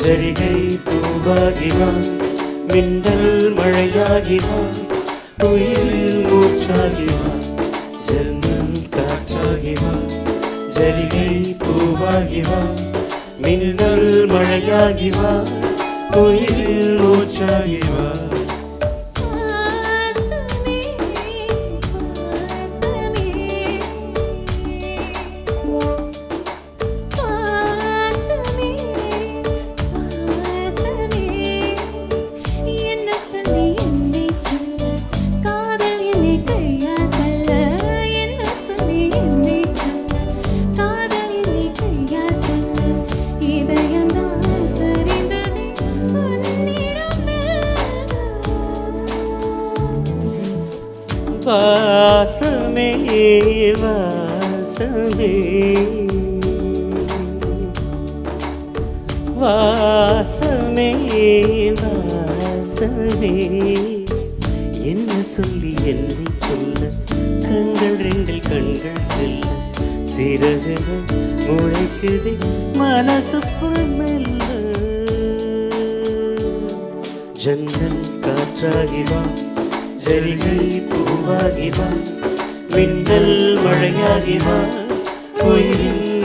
ஜரிகை பூவாகி வா மின்னல் மழையாகி வா உயிரில் மூச்சாகி வா ஜன்னல் காற்றாகி வா ஜரிகை பூவாகி வா மின்னல் மழையாகி வா உயிரில் வாசமே வாசமே. வாசமே வாசமே. என்ன சொல்லி என்னை சொல்ல கண்கள் ரெண்டில் கண்கள் செல்ல. சிறகுகள் முளைக்குது மனசுக்குள் மெல்ல. ஜன்னல் காற்றாகி வா ஜரிகை போ வா மின்னல் மழையாகி வா உயிரின்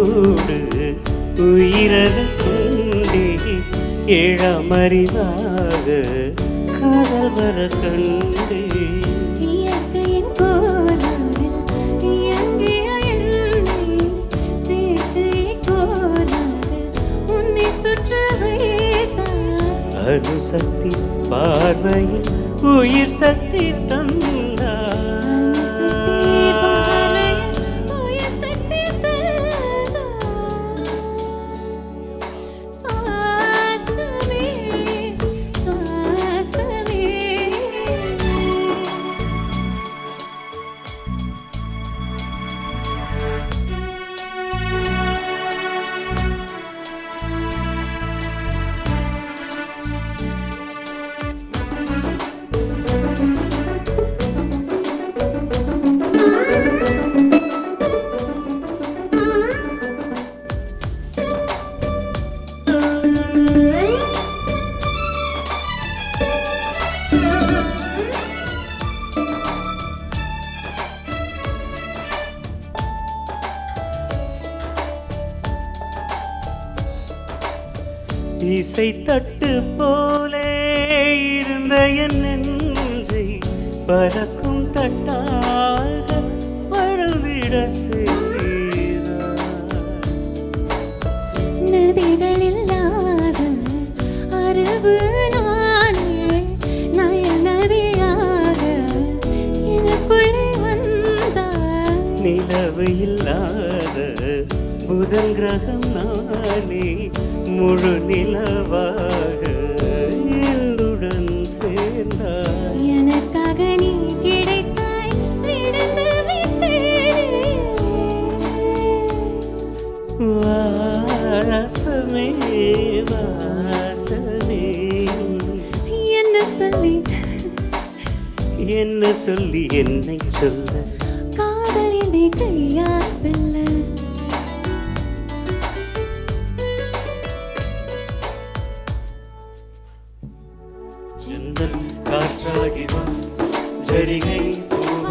ஆரறிவோடு உயிரது கொண்டே ஏழமறிவாக காதல் வர கண்டே. அணுசக்தி பார்வையில் உயிர் சக்தி தந்தார் இசை தட்டு போலே இருந்த என் நெஞ்சை பறக்கும் தட்டாக செய்தார். நதிகள் இல்லாத அறிவு நானே எனக்குள்ளே வந்தாய். நிலவு இல்லாத புதன் கிரகம் நானே முழு நிலவாக என்னுடன் சேர்ந்தாய். எனக்காக நீ கிடைத்தாய் வாசமே வாசமே. என்ன சொல்லி? என்ன சொல்லி என்னை சொல்ல? காதலினை கையாதல்ல